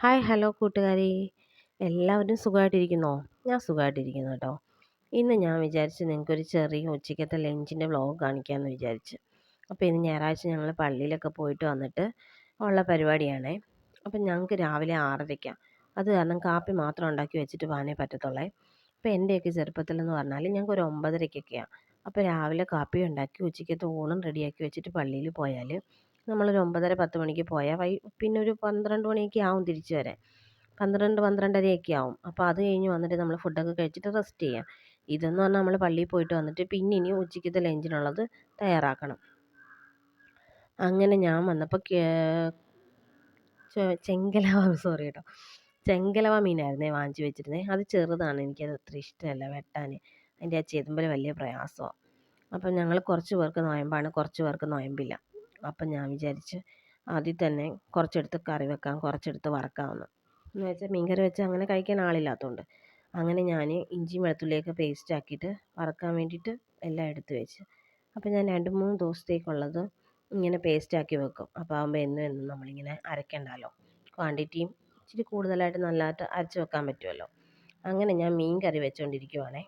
Hi hello കൂട്ടുകാരി. എല്ലാവരും സുഖമായിട്ടിരിക്കുന്നോ? ഞാൻ സുഖമായിട്ടിരിക്കുന്നു കേട്ടോ. ഇന്ന് ഞാൻ വിചാരിച്ച് നിങ്ങൾക്കൊരു ചെറിയ ഉച്ചയ്ക്കത്തെ ലഞ്ചിന്റെ വ്ളോഗ് കാണിക്കാമെന്ന് വിചാരിച്ച്. അപ്പോൾ ഇന്ന് ഞായറാഴ്ച ഞങ്ങൾ പള്ളിയിലൊക്കെ പോയിട്ട് വന്നിട്ട് ഉള്ള പരിപാടിയാണേ. അപ്പം ഞങ്ങൾക്ക് രാവിലെ ആറരയ്ക്കാം. അത് കാരണം കാപ്പി മാത്രം ഉണ്ടാക്കി വെച്ചിട്ട് പോകാനേ പറ്റത്തുള്ളേ. അപ്പോൾ എന്റെയൊക്കെ ചെറുപ്പത്തിലെന്ന് പറഞ്ഞാൽ ഞങ്ങൾക്ക് ഒരു ഒമ്പതരയ്ക്കൊക്കെയാണ് അപ്പോൾ രാവിലെ കാപ്പി ഉണ്ടാക്കി ഉച്ചയ്ക്കത്തെ ഊണും റെഡിയാക്കി വെച്ചിട്ട് പള്ളിയിൽ പോയാൽ നമ്മളൊരു ഒമ്പതര പത്ത് മണിക്ക് പോയാൽ വൈ പിന്നെ ഒരു പന്ത്രണ്ട് മണിയൊക്കെ ആവും തിരിച്ചു വരാൻ. പന്ത്രണ്ട് പന്ത്രണ്ടരയൊക്കെ ആവും. അപ്പോൾ അത് കഴിഞ്ഞ് വന്നിട്ട് നമ്മൾ ഫുഡൊക്കെ കഴിച്ചിട്ട് റെസ്റ്റ് ചെയ്യാം. ഇതെന്ന് പറഞ്ഞാൽ നമ്മൾ പള്ളിയിൽ പോയിട്ട് വന്നിട്ട് പിന്നെ ഇനി ഉച്ചയ്ക്കത്തെ ലഞ്ചിനുള്ളത് തയ്യാറാക്കണം. അങ്ങനെ ഞാൻ വന്നപ്പോൾ ചെങ്കലവ സോറി കേട്ടോ. ചെങ്കലവ മീനായിരുന്നേ വാങ്ങിച്ചു വെച്ചിരുന്നത് അത് ചെറുതാണ്. എനിക്കത് അത്ര ഇഷ്ടമല്ല വെട്ടാൻ. അതിന്റെ ആ ചെതുമ്പൽ വലിയ പ്രയാസമാണ്. അപ്പം ഞങ്ങൾ കുറച്ച് പേർക്ക് നോയമ്പാണ്. കുറച്ച് പേർക്ക് നോയമ്പില്ല. അപ്പം ഞാൻ വിചാരിച്ച് ആദ്യം തന്നെ കുറച്ചെടുത്ത് കറി വെക്കാം കുറച്ചെടുത്ത് വറക്കാമെന്ന്. എന്ന് വെച്ചാൽ മീൻകറി വെച്ചാൽ അങ്ങനെ കഴിക്കാൻ ആളില്ലാത്തതുകൊണ്ട് അങ്ങനെ ഞാൻ ഇഞ്ചി വെളുത്തുള്ളിയൊക്കെ പേസ്റ്റ് ആക്കിയിട്ട് വറക്കാൻ വേണ്ടിയിട്ട് എല്ലാം എടുത്ത് വെച്ച്. അപ്പോൾ ഞാൻ രണ്ട് മൂന്ന് ദിവസത്തേക്കുള്ളത് ഇങ്ങനെ പേസ്റ്റ് ആക്കി വെക്കും. അപ്പോൾ ആകുമ്പോൾ എന്നും എന്നും നമ്മളിങ്ങനെ അരക്കണ്ടല്ലോ ക്വാണ്ടിറ്റിയും ഇച്ചിരി കൂടുതലായിട്ട് നല്ലതായിട്ട് അരച്ച് വെക്കാൻ പറ്റുമല്ലോ അങ്ങനെ ഞാൻ മീൻ കറി വെച്ചുകൊണ്ടിരിക്കുവാണേ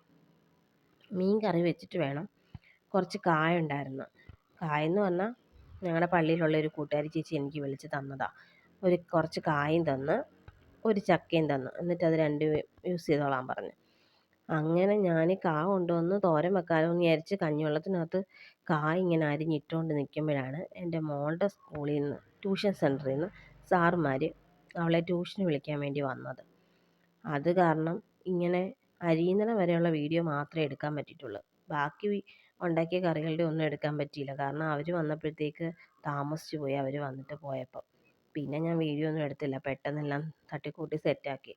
മീൻ കറി വെച്ചിട്ട് വേണം കുറച്ച് കായ ഉണ്ടായിരുന്നു. കായ എന്ന് പറഞ്ഞാൽ ഞങ്ങളുടെ പള്ളിയിലുള്ള ഒരു കൂട്ടുകാരി ചേച്ചി എനിക്ക് വിളിച്ച് തന്നതാണ് ഒരു കുറച്ച് കായും തന്ന് ഒരു ചക്കയും തന്ന്. എന്നിട്ട് അത് രണ്ട് യൂസ് ചെയ്തോളാൻ പറഞ്ഞു. അങ്ങനെ ഞാൻ കാ കൊണ്ടുവന്ന് തോരൻ വെക്കാമെന്ന് വിചാരിച്ച് കഞ്ഞിവെള്ളത്തിനകത്ത് കാ ഇങ്ങനെ അരിഞ്ഞിട്ടുകൊണ്ട് നിൽക്കുമ്പോഴാണ് എന്റെ മോളുടെ സ്കൂളിൽ നിന്ന് ട്യൂഷൻ സെന്ററിൽ നിന്ന് സാറുമാർ അവളെ ട്യൂഷന് വിളിക്കാൻ വേണ്ടി വന്നത്. അത് കാരണം ഇങ്ങനെ അരിയുന്നിടം വരെയുള്ള വീഡിയോ മാത്രമേ എടുക്കാൻ പറ്റിയിട്ടുള്ളൂ. ബാക്കി ഉണ്ടാക്കിയ കറികളുടെ ഒന്നും എടുക്കാൻ പറ്റിയില്ല. കാരണം അവർ വന്നപ്പോഴത്തേക്ക് താമസിച്ച് പോയി അവർ വന്നിട്ട് പോയപ്പോൾ പിന്നെ ഞാൻ വീഡിയോ ഒന്നും എടുത്തില്ല. പെട്ടെന്നെല്ലാം തട്ടിക്കൂട്ടി സെറ്റാക്കി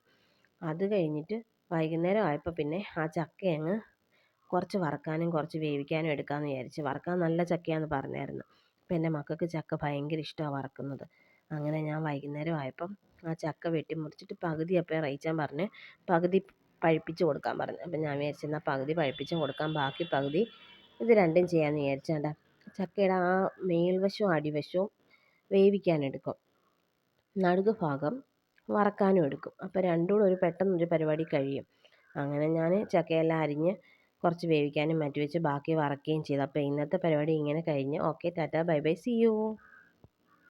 അത് കഴിഞ്ഞിട്ട് വൈകുന്നേരം ആയപ്പോൾ പിന്നെ ആ ചക്കയങ്ങ് കുറച്ച് വറക്കാനും കുറച്ച് വേവിക്കാനും എടുക്കാമെന്ന് വിചാരിച്ച് വറക്കാൻ നല്ല ചക്കയാണെന്ന് പറഞ്ഞായിരുന്നു. അപ്പോൾ എന്റെ മക്കൾക്ക് ചക്ക ഭയങ്കര ഇഷ്ടമാണ് വറക്കുന്നത്. അങ്ങനെ ഞാൻ വൈകുന്നേരം ആയപ്പം ആ ചക്ക വെട്ടി മുറിച്ചിട്ട് പകുതി അപ്പം റയിച്ചാൻ പറഞ്ഞ് പകുതി പഴുപ്പിച്ച് കൊടുക്കാൻ പറഞ്ഞു. അപ്പം ഞാൻ വിചാരിച്ചു എന്നാൽ പകുതി പഴുപ്പിച്ചും കൊടുക്കാം ബാക്കി പകുതി ഇത് രണ്ടും ചെയ്യാമെന്ന് വിചാരിച്ചാണ്ട. ചക്കയുടെ ആ മേൽവശവും അടിവശവും വേവിക്കാനെടുക്കും നടുക് ഭാഗം വറക്കാനും എടുക്കും. അപ്പോൾ രണ്ടും കൂടെ ഒരു പെട്ടെന്നൊരു പരിപാടി കഴിയും. അങ്ങനെ ഞാൻ ചക്കയെല്ലാം അരിഞ്ഞ് കുറച്ച് വേവിക്കാനും മാറ്റി വെച്ച് ബാക്കി വറക്കുകയും ചെയ്തു. അപ്പോൾ ഇന്നത്തെ പരിപാടി ഇങ്ങനെ കഴിഞ്ഞ്. Okay tata bye bye see you.